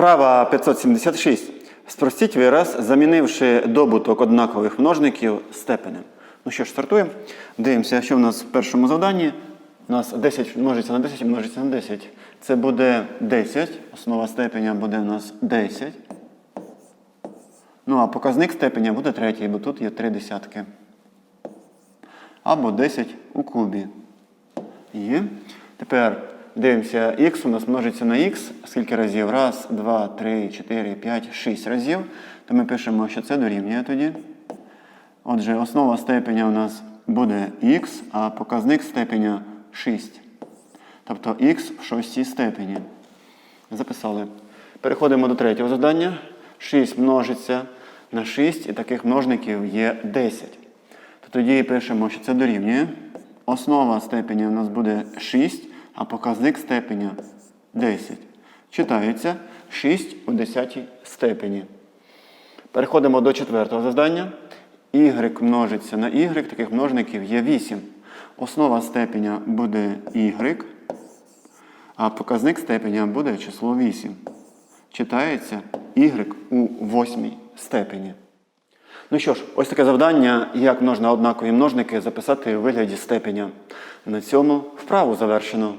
Вправа 576. Спростіть вираз, замінивши добуток однакових множників степенем. Ну що ж, стартуємо. Дивимося, що в нас в першому завданні. У нас 10 множиться на 10 множиться на 10. Це буде 10. Основа степеня буде у нас 10. Ну а показник степеня буде третій, бо тут є 3 десятки. Або 10 у кубі. Є. Тепер дивимося, х у нас множиться на х. Скільки разів? Раз, два, три, чотири, п'ять, шість разів. То ми пишемо, що це дорівнює тоді. Отже, основа степеня у нас буде х, а показник степеня 6. Тобто х в шостій степені. Записали. Переходимо до третього завдання. 6 множиться на 6, і таких множників є 10. То тоді пишемо, що це дорівнює. Основа степеня у нас буде 6, а показник степеня 10. Читається 6 у 10 степені. Переходимо до четвертого завдання. Y множиться на y, таких множників є 8. Основа степеня буде y, а показник степеня буде число 8. Читається y у восьмій степені. Ну що ж, ось таке завдання, як можна однакові множники записати у вигляді степеня. На цьому вправу завершено.